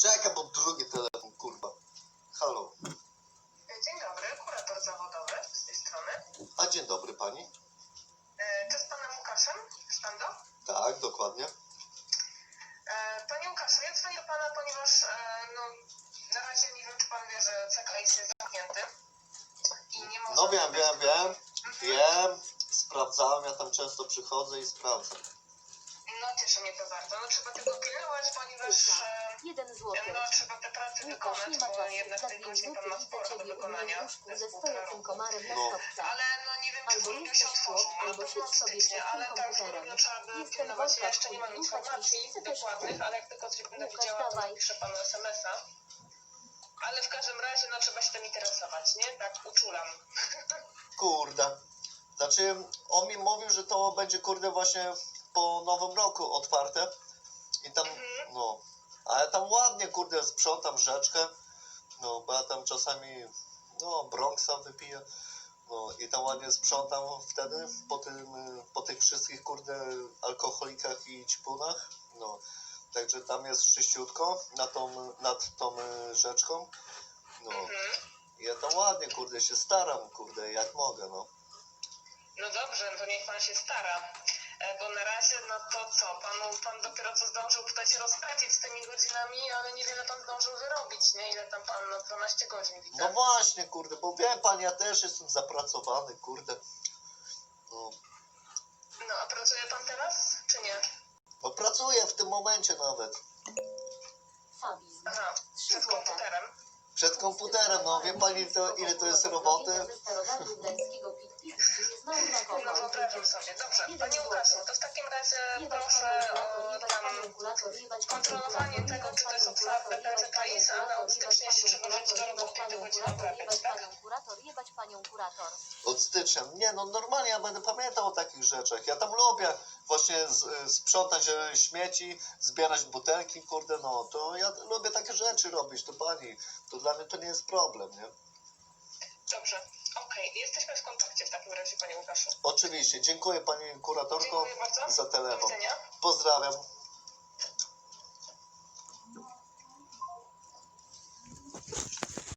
Czekaj, bo drugi telefon, kurwa. Halo. Dzień dobry, kurator zawodowy z tej strony. A dzień dobry pani. E, To z panem Łukaszem Sztando. Tak, dokładnie. E, Panie Łukaszu, ja dzwonię do pana, ponieważ e, no, na razie nie wiem, czy pan wie, że CKS jest zamknięty. I nie może... No wiem, wiem, wiem. Wiem. Sprawdzałem, ja tam często przychodzę i sprawdzam. No cieszy mnie to bardzo. No trzeba tego pilnować, ponieważ e, Jeden złoty. no, trzeba te prace Łukasz wykonać, nie ma bo czasu. jednak Za tej minuty pan ma widzę sporo do ciebie u mnie wykonania. w łóżku ze stojącym komarem na No. stopce. Ale no nie wiem, czy Albo grudniu się jesteś otworzą. chłop, Na albo pewno w sobie styczniu, przed ale tym tak w komputerem. grudniu trzeba by Jestem pilnować. Ja Wojtek, jeszcze nie mam informacji dokładnych, ale jak tylko coś będę Łukasz, widziała, to dawaj. napiszę panu SMS-a. Ale w każdym razie no trzeba się tym interesować, nie? Tak uczulam. Kurde. Znaczy, on mi mówił, że to będzie, kurde, właśnie po nowym roku otwarte. I tam, Mhm. no. A ja tam ładnie, kurde, sprzątam rzeczkę. No, bo ja tam czasami, no, Bronxa wypiję. No, i tam ładnie sprzątam wtedy po, tym, po tych wszystkich, kurde, alkoholikach i ćpunach. No, także tam jest czyściutko nad tą, nad tą rzeczką. No, Mhm. ja tam ładnie, kurde, się staram, kurde, jak mogę, no. No dobrze, no to niech pan się stara. E, Bo na razie, no to co, panu, pan dopiero co zdążył tutaj się rozpędzić z tymi godzinami, ale niewiele pan zdążył wyrobić, nie? Ile tam pan, no 12 godzin widzę. No właśnie, kurde, bo wie pan, ja też jestem zapracowany, kurde. No, No a pracuje pan teraz, czy nie? no pracuję w tym momencie nawet. Fabizm. Aha, Trzy złote. Przed komputerem, no wie pani to, ile to jest roboty? No wyobrażam sobie. Dobrze, panie. Łukaszu, to w takim razie proszę o tam kontrolowanie tego, czy się przełożyć do kurator, roboty i jebać panią kurator, obrabiać, jebać tak? panią kurator, jebać panią kurator. Od stycznia. Nie, no normalnie ja będę pamiętał o takich rzeczach. Ja tam lubię właśnie z, sprzątać e, śmieci, zbierać butelki, kurde, no to ja lubię takie rzeczy robić, to pani. To dla mnie to nie jest problem, nie? Dobrze, okej, jesteśmy w kontakcie w takim razie, panie Łukaszu. Oczywiście, dziękuję pani kuratorko Dziękuję bardzo. za Do telefon. widzenia. Pozdrawiam.